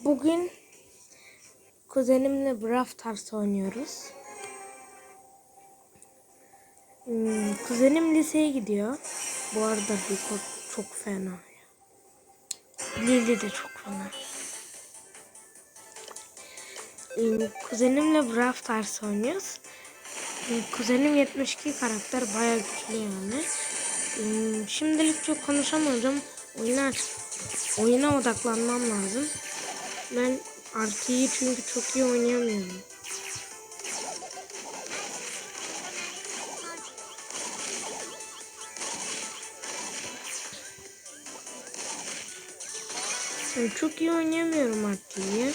Bugün kuzenimle Brawl Stars oynuyoruz. Hmm, kuzenim liseye gidiyor. Bu arada Rico çok fena. Lili de çok fena. Hmm, kuzenimle Brawl Stars oynuyoruz. Hmm, Kuzenim 72 karakter bayağı güçlü yani. Hmm, Şimdilik çok konuşamayacağım. Oyuna, oyuna odaklanmam lazım. Ben artıyı çünkü çok iyi oynayamıyorum. Ben çok iyi oynayamıyorum artıyı.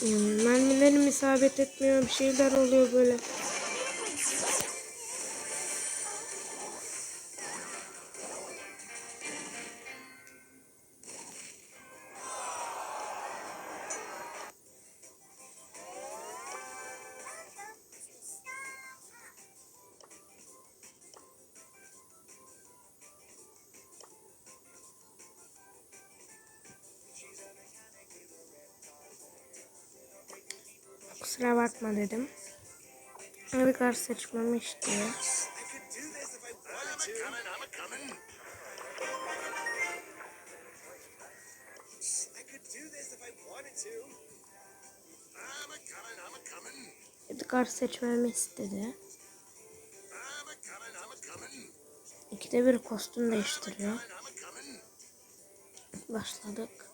Hmm, Mermilerim isabet etmiyor. Bir şeyler oluyor böyle. Kusura bakma dedim. Seçmemi istiyor. Bir kart seçmemi istedi. İkide bir kostüm değiştiriyor. Başladık.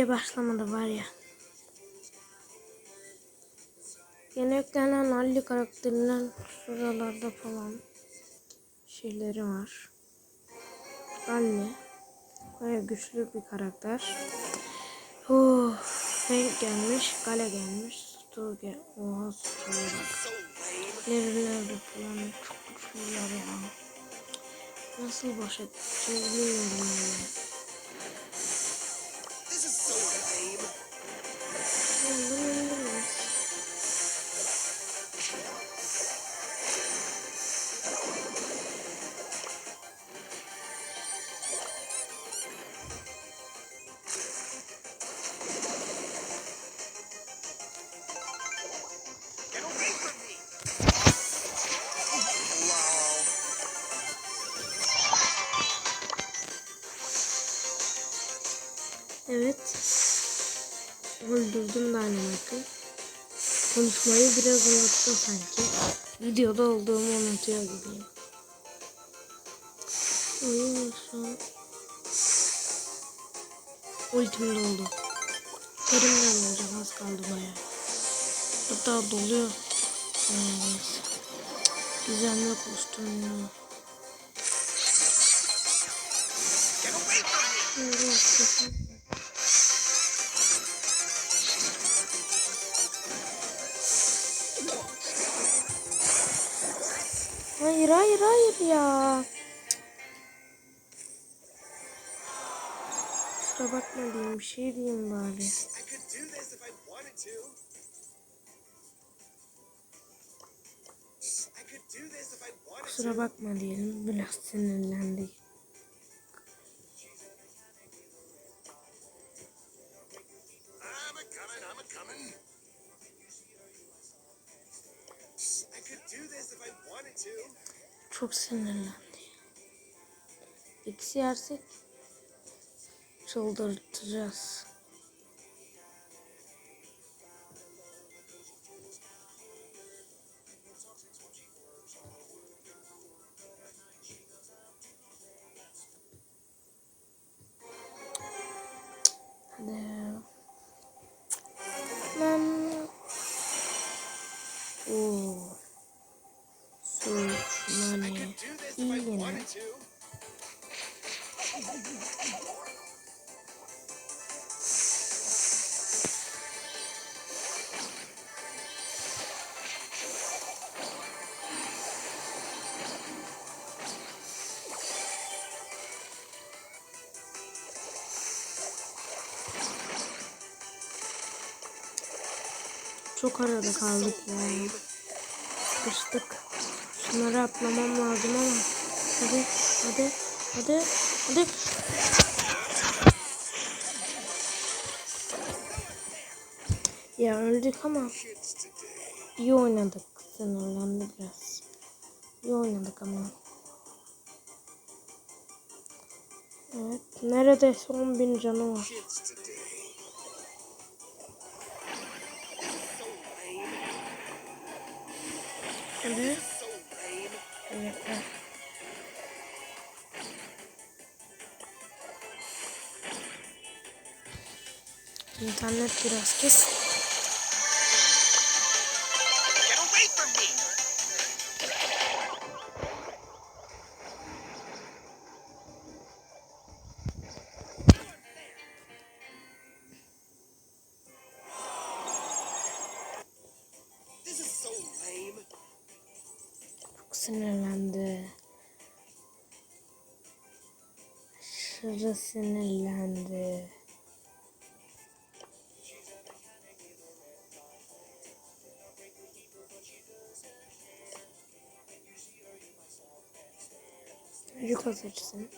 Bir başlamadı var ya. Yeni eklenen Ali karakterinden şuralarda falan şeyleri var. Ali baya güçlü bir karakter. Oh, Frank gelmiş, Gale gelmiş, Stu gel. Oha Stu'ya bak. Falan çok güçlüler ya. Nasıl baş edeceğiz bilmiyorum. Konuşmayı biraz unuttum sanki. Videoda olduğumu unutuyor gibiyim. Oyun an... Ultim doldu. Terimden olacak az kaldı baya. Hatta doluyor. Evet. Gizemli kostüm ya. Get away! Hayır hayır hayır ya. Kusura bakma diyeyim bir şey diyeyim bari. Kusura bakma diyelim biraz sinirlendik. Çok sinirlendi. İkisi yersek çıldırtacağız. Hadi. Çok arada kaldık ya. Sıkıştık. Şunları atlamam lazım ama. Hadi, hadi, hadi, hadi. Ya öldük ama iyi oynadık. Sinirlendi biraz. İyi oynadık ama. Evet. Neredeyse 10 bin canı var. Lame. Evet. evet. İnternet biraz kes. Sinirlendi. Aşırı sinirlendi. Rico seçsin.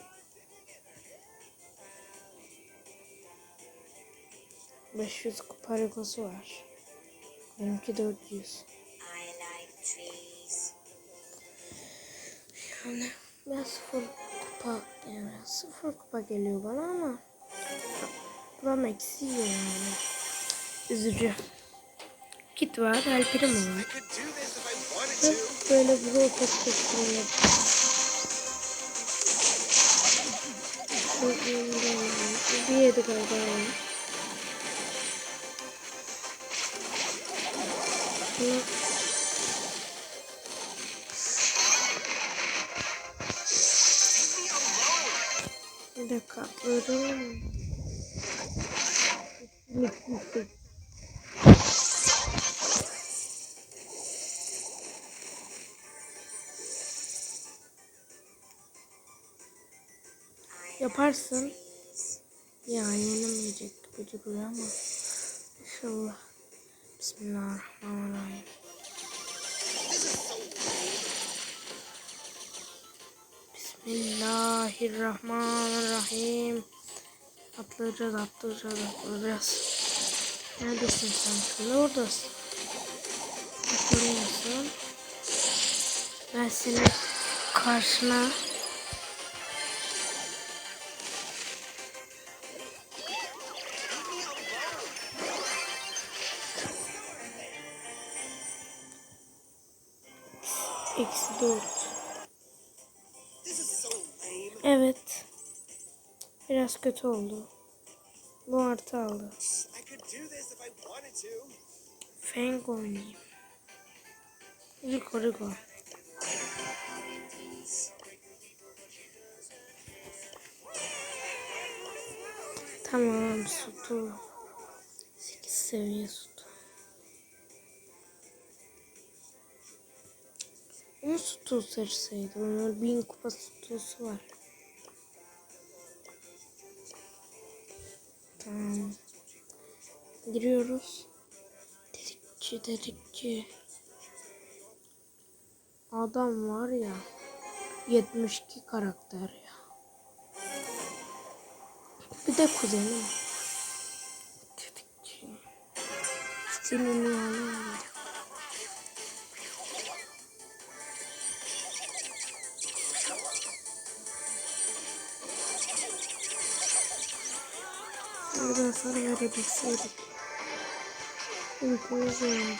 Beş yüz kupa var. Benimki 400. I Yani ben sıfır kupa yani sıfır kupa geliyor bana ama kupam eksiyor yani. Üzücü. Kit var, I var. Hep böyle buraya tek tek duruyor. Bir yedi galiba. yani. Yaparsın. Ya yenemeyecek gibi duruyor ama. İnşallah. Bismillahirrahmanirrahim. Bismillahirrahmanirrahim. Atlayacağız, atlayacağız, atlayacağız. Neredesin sen? Şurada oradasın. Atlamıyorsun. Ben seni karşına Eksi dört. This is so lame. Evet. Biraz kötü oldu. Bu artı aldı. Fang oynayayım. Rico Rico. Tamam sütü. 8 seviye sütü. Onu sütü seçseydi. Onun bin kupa sütüsü var. Tamam. Giriyoruz. Dedikçi dedikçi. Adam var ya. 72 karakter ya. Bir de kuzenim. Dedikçi. Senin yani. Ben sana verebilseydim. İmkanı yani.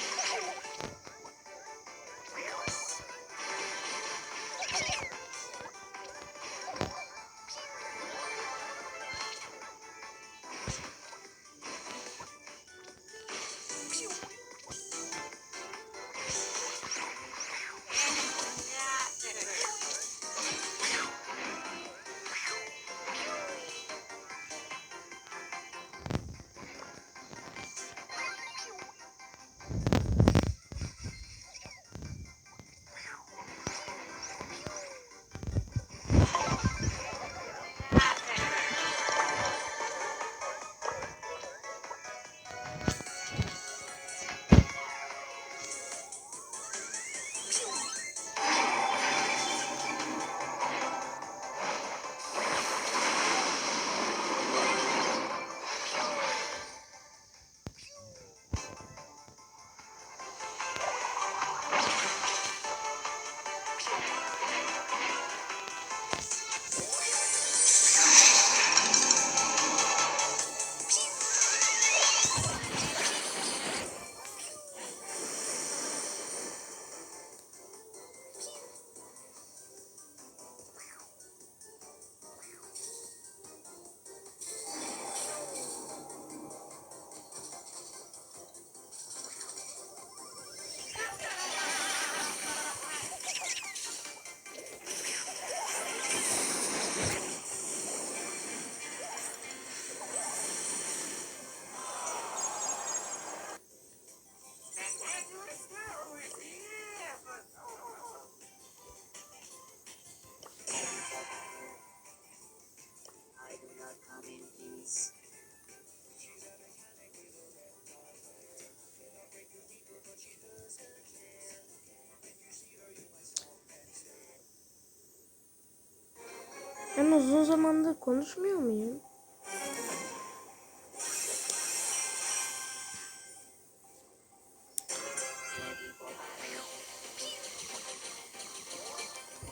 Ben uzun zamandır konuşmuyor muyum?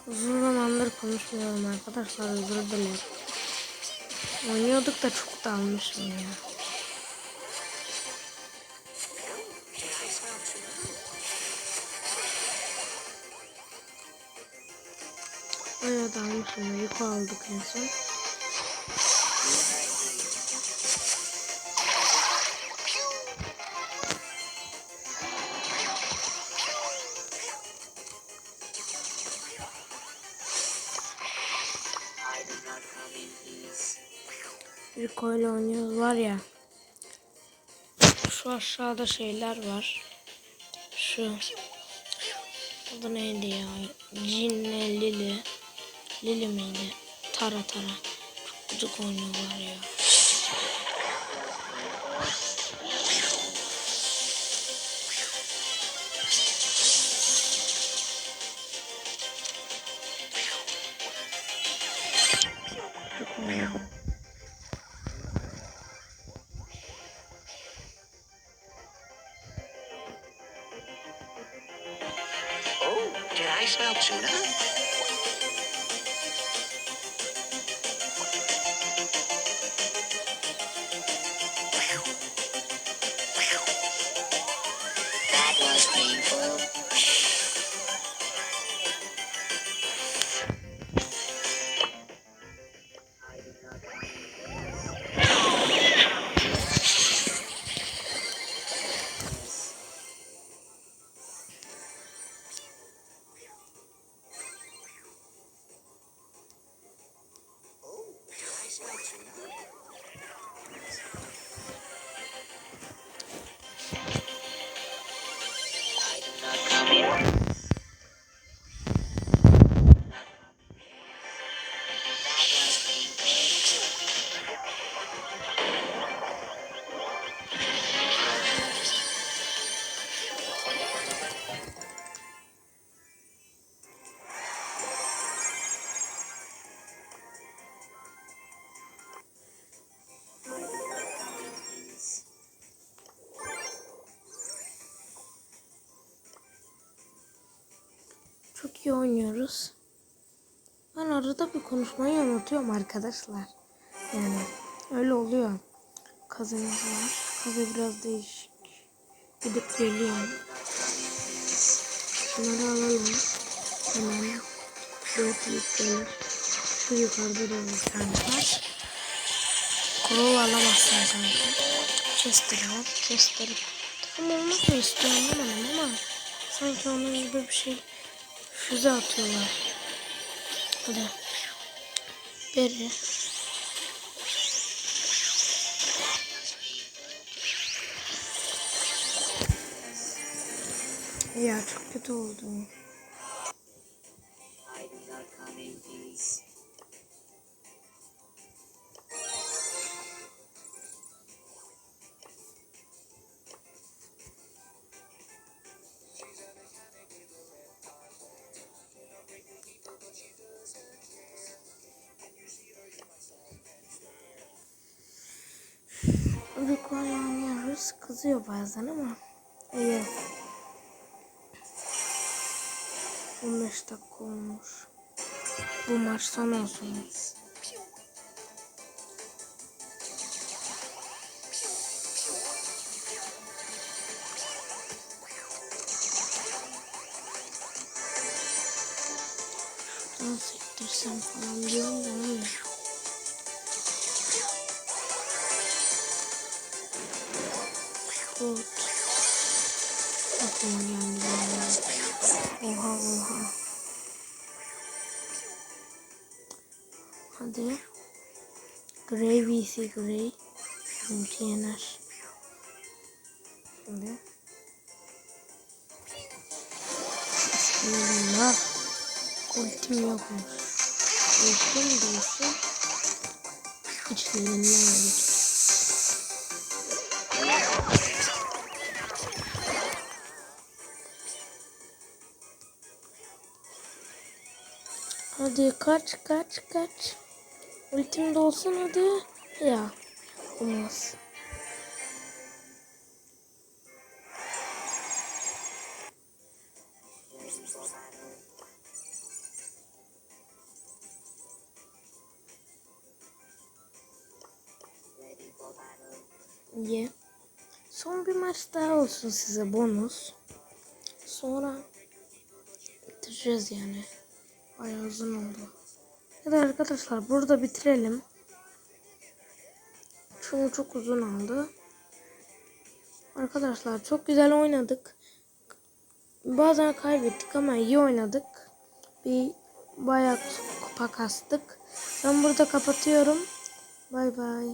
Uzun zamandır konuşmuyorum arkadaşlar özür dilerim. Oynuyorduk da çok dalmışım ya. Öyle dalmışım. Yuko aldık en son. Rico ile oynuyoruz var ya. Şu aşağıda şeyler var. Şu. Adı neydi ya? Cinle Lili. Lili miydi? Tara Tara. Çok gıcık oynuyorlar ya. Oynuyor. İyi oynuyoruz. Ben arada bir konuşmayı unutuyorum arkadaşlar. Yani öyle oluyor. Kazımız var. Kazı biraz değişik. Gidip geliyorum. Şunları alalım. Hemen. Dört yüklenir. Şu yukarıda da bir tane var. Kurul alamazsın kanka. Chester var. Chester. Tam olmak istiyorum anlamadım ama sanki onun gibi bir şey füze atıyorlar. Hadi. Beri. Ya çok kötü oldu. Rico'yla oynuyoruz. Kızıyor bazen ama iyi. 15 dakika olmuş. Bu maç son olsun. Şuradan sektirsem falan diyorum da olmuyor. Kurt. Aklıma geldi. Oha oha. Hadi. Grey VC Grey. Ulti yener. Şimdi. Bismillah. Ultim yokmuş. Ultim değilse içlerinden gelir. Hadi kaç kaç kaç. Ultim de olsun hadi. Ya. Olmaz. İyi. Son bir maç daha olsun size bonus. Sonra bitireceğiz yani. Bayağı uzun oldu. Ya da arkadaşlar burada bitirelim. Çünkü çok uzun oldu. Arkadaşlar çok güzel oynadık. Bazen kaybettik ama iyi oynadık. Bir bayağı kupa kastık. Ben burada kapatıyorum. Bay bay.